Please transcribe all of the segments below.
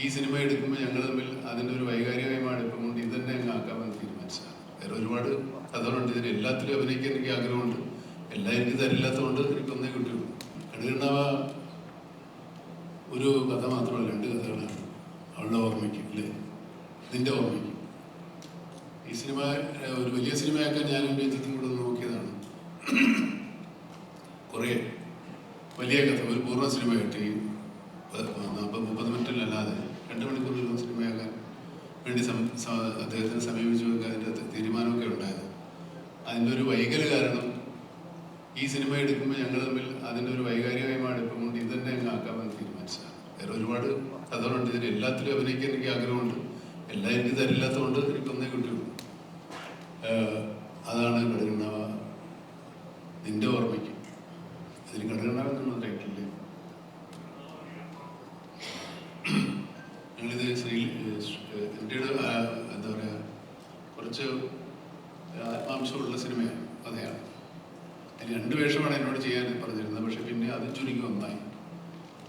ഈ സിനിമ എടുക്കുമ്പോൾ ഞങ്ങൾ തമ്മിൽ അതിന്റെ ഒരു വൈകാരികമായ അടുപ്പം കൊണ്ട് ഇത് തന്നെ അങ്ങ് ആക്കാമെന്ന് തീരുമാനിച്ചതാണ്. വേറെ ഒരുപാട് കഥകളുണ്ട് ഇതിന് എല്ലാത്തിലും അഭിനയിക്കാൻ എനിക്ക് ആഗ്രഹമുണ്ട്. എല്ലാം എനിക്ക് തരില്ലാത്തതുകൊണ്ട് എനിക്ക് ഒന്നേ കിട്ടുള്ളൂ കടുകണ്ണാവ ഒരു കഥ മാത്രമല്ല രണ്ട് കഥകളാണ് അവളുടെ ഓർമ്മയ്ക്ക് അല്ലേ? നിന്റെ ഓർമ്മയ്ക്ക്. ഈ സിനിമ ഒരു വലിയ സിനിമയാക്കാൻ ഞാനും രഞ്ജിത്തും കൂടെ നോക്കിയതാണ്. കുറേ വലിയ കഥ ഒരു പൂർണ സിനിമ കിട്ടി നാൽപ്പത് മുപ്പത് മിനിറ്റിലല്ലാതെ രണ്ട് മണിക്കൂറിലുള്ള സിനിമയാകാൻ വേണ്ടി അദ്ദേഹത്തിനെ സമീപിച്ചു അതിന്റെ തീരുമാനമൊക്കെ ഉണ്ടായത്. അതിന്റെ ഒരു വൈകൽ കാരണം ഈ സിനിമ എടുക്കുമ്പോൾ ഞങ്ങൾ തമ്മിൽ അതിന്റെ ഒരു വൈകാരികമായ അടുപ്പം കൊണ്ട് ഇത് തന്നെ അങ്ങ് ആക്കാമെന്ന് തീരുമാനിച്ചതാണ്. വേറെ ഒരുപാട് കഥകളുണ്ട്. ഇതിന് എല്ലാത്തിലും അഭിനയിക്കാൻ എനിക്ക് ആഗ്രഹമുണ്ട്. എല്ലാം എനിക്ക് തരില്ലാത്തതുകൊണ്ട് എനിക്ക് ഒന്നേ കിട്ടുള്ളൂ അതാണ് ഘടകണ്ണാവ നിന്റെ ഓർമ്മയ്ക്ക്. അതിന് കടുകണ്ണാവ എന്നുള്ള ഞങ്ങളിത് ശ്രീ ഇന്ത്യയുടെ എന്താ പറയുക കുറച്ച് ആത്മാംശമുള്ള സിനിമയാണ് കഥയാണ് അതിൽ രണ്ട് വേഷമാണ് എന്നോട് ചെയ്യാൻ പറഞ്ഞിരുന്നത്. പക്ഷെ പിന്നെ അത് ചുരുങ്ങി വന്നായി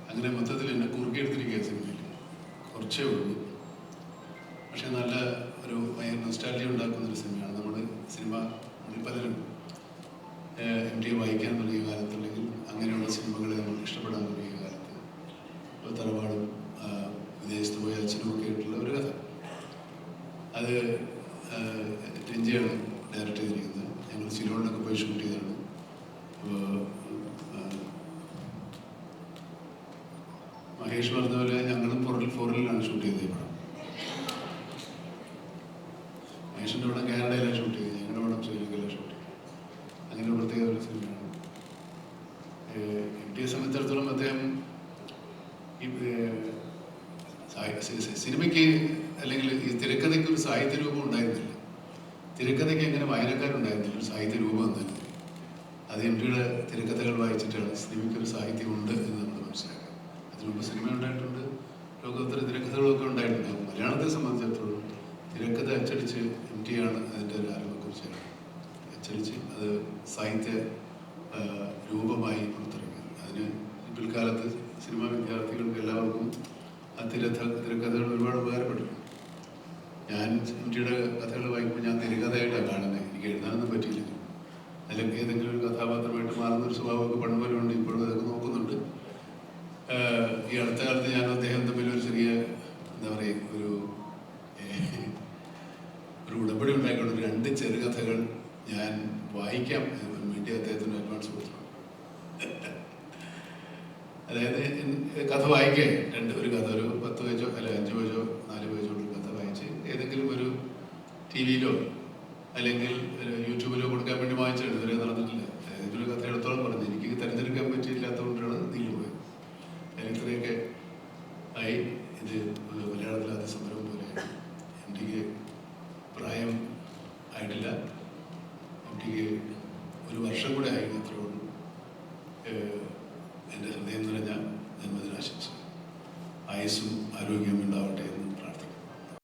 അങ്ങനെ മൊത്തത്തിൽ എന്നെ കുറുക്കിയെടുത്തിരിക്കുക സിനിമയിൽ. കുറച്ചേ ഉള്ളൂ. പക്ഷെ നല്ല ഒരു ഭയങ്കര നൊസ്റ്റാലിറ്റി ഉണ്ടാക്കുന്ന ഒരു സിനിമയാണ്. നമ്മുടെ സിനിമ പലരും എം ടി വായിക്കാൻ തുടങ്ങിയ കാലത്ത് അല്ലെങ്കിൽ അങ്ങനെയുള്ള സിനിമകളെ നമ്മൾ ഇഷ്ടപ്പെടാൻ തുടങ്ങിയ കാലത്ത് തറവാടും ആ, വിദേശത്ത് പോയ അച്ഛനും ഒക്കെ ആയിട്ടുള്ള ഒരു കഥ. അത് രഞ്ജയാണ് ഡയറക്റ്റ് ചെയ്തിരിക്കുന്നത്. ഞങ്ങൾ സിലോണിലൊക്കെ പോയി ഷൂട്ട് ചെയ്തതാണ്. മഹേഷ് പറഞ്ഞ പോലെ ഞങ്ങളും ഫോറിൽ ഫോറിലാണ് ഷൂട്ട് ചെയ്തത് പടം. മഹേഷിന്റെ പടം കാനഡയിലാണ് ഷൂട്ട് ചെയ്തത്. ഞങ്ങളുടെ പടം ശ്രീലങ്കയിലാണ് ഷൂട്ട് ചെയ്തത്. അങ്ങനെ പ്രത്യേക ഒരു സിനിമയാണ് എം ടിയെ സംബന്ധിച്ചിടത്തോളം അദ്ദേഹം ഈ സിനിമയ്ക്ക് അല്ലെങ്കിൽ ഈ തിരക്കഥയ്ക്ക് ഒരു സാഹിത്യ രൂപം ഉണ്ടായിരുന്നില്ല. തിരക്കഥയ്ക്ക് എങ്ങനെ വായനക്കാരുണ്ടായിരുന്നില്ല? ഒരു സാഹിത്യ രൂപം എന്നല്ല അത് എം ടിയുടെ തിരക്കഥകൾ വായിച്ചിട്ടാണ് സിനിമയ്ക്ക് ഒരു സാഹിത്യമുണ്ട് എന്ന് നമ്മൾ മനസ്സിലാക്കാം അതിനു മുമ്പ് സിനിമ ഉണ്ടായിട്ടുണ്ട്. ലോകോത്തര തിരക്കഥകളൊക്കെ ഉണ്ടായിട്ടുണ്ട്. മലയാളത്തെ സംബന്ധിച്ചിടത്തോളം തിരക്കഥ അച്ചടിച്ച് എം ടി ആണ് അതിന്റെ ഒരു ആരംഭക്കുറിച്ചാണ്. അച്ചടിച്ച് അത് സാഹിത്യ രൂപമായി പുറത്തിറങ്ങി. അതിന് പിൽക്കാലത്ത് സിനിമാ വിദ്യാർത്ഥികൾക്ക് എല്ലാവർക്കും ആ തിരഥ തിരക്കഥകൾ ഒരുപാട് ഉപകാരപ്പെട്ടു ഞാൻ കുട്ടിയുടെ ടിയുടെ കഥകൾ വായിക്കുമ്പോൾ ഞാൻ തിരക്കഥയായിട്ടാണ് കാണുന്നത്. എനിക്ക് എഴുതാനൊന്നും പറ്റിയില്ല. അല്ലെങ്കിൽ ഏതെങ്കിലും ഒരു കഥാപാത്രമായിട്ട് മാറുന്ന ഒരു സ്വഭാവമൊക്കെ പണ്ടുപോലുണ്ട് ഇപ്പോഴും അതൊക്കെ നോക്കുന്നുണ്ട്. ഈ അടുത്ത കാലത്ത് ഞാൻ അദ്ദേഹം തമ്മിൽ ഒരു ചെറിയ എന്താ പറയുക ഒരു ഒരു ഉടമ്പടി ഉണ്ടായിക്കൊണ്ട് രണ്ട് ചെറുകഥകൾ ഞാൻ വായിക്കാം. വേണ്ടി അദ്ദേഹത്തിന് അഡ്വാൻസ് കൊടുത്തു. അതായത് കഥ വായിക്കേ രണ്ട് ഒരു കഥ ഒരു പത്ത് പേജോ അല്ല അഞ്ച് പേജോ നാല് പേജോ ഉള്ള കഥ വായിച്ച് ഏതെങ്കിലും ഒരു ടി വിയിലോ അല്ലെങ്കിൽ യൂട്യൂബിലോ കൊടുക്കാൻ വേണ്ടി വാങ്ങിച്ചിട്ടുണ്ട് ഇതുവരെ നടന്നിട്ടില്ല. ഒരു എടുത്തോളം പറഞ്ഞു. എനിക്ക് തിരഞ്ഞെടുക്കാൻ പറ്റിയില്ലാത്തതുകൊണ്ടാണ് നീങ്ങി പോയത്. ഇത്രയൊക്കെ ആയി. ഇത് മലയാളത്തിലാത്ത സമരം പോലെ എനിക്ക് പ്രായം ആയിട്ടില്ല. എനിക്ക് ഒരു വർഷം കൂടെ ആയി അത്രേ എന്റെ ഹൃദയം നിറഞ്ഞ ജന്മദിനാശംസ ആയുസ്സും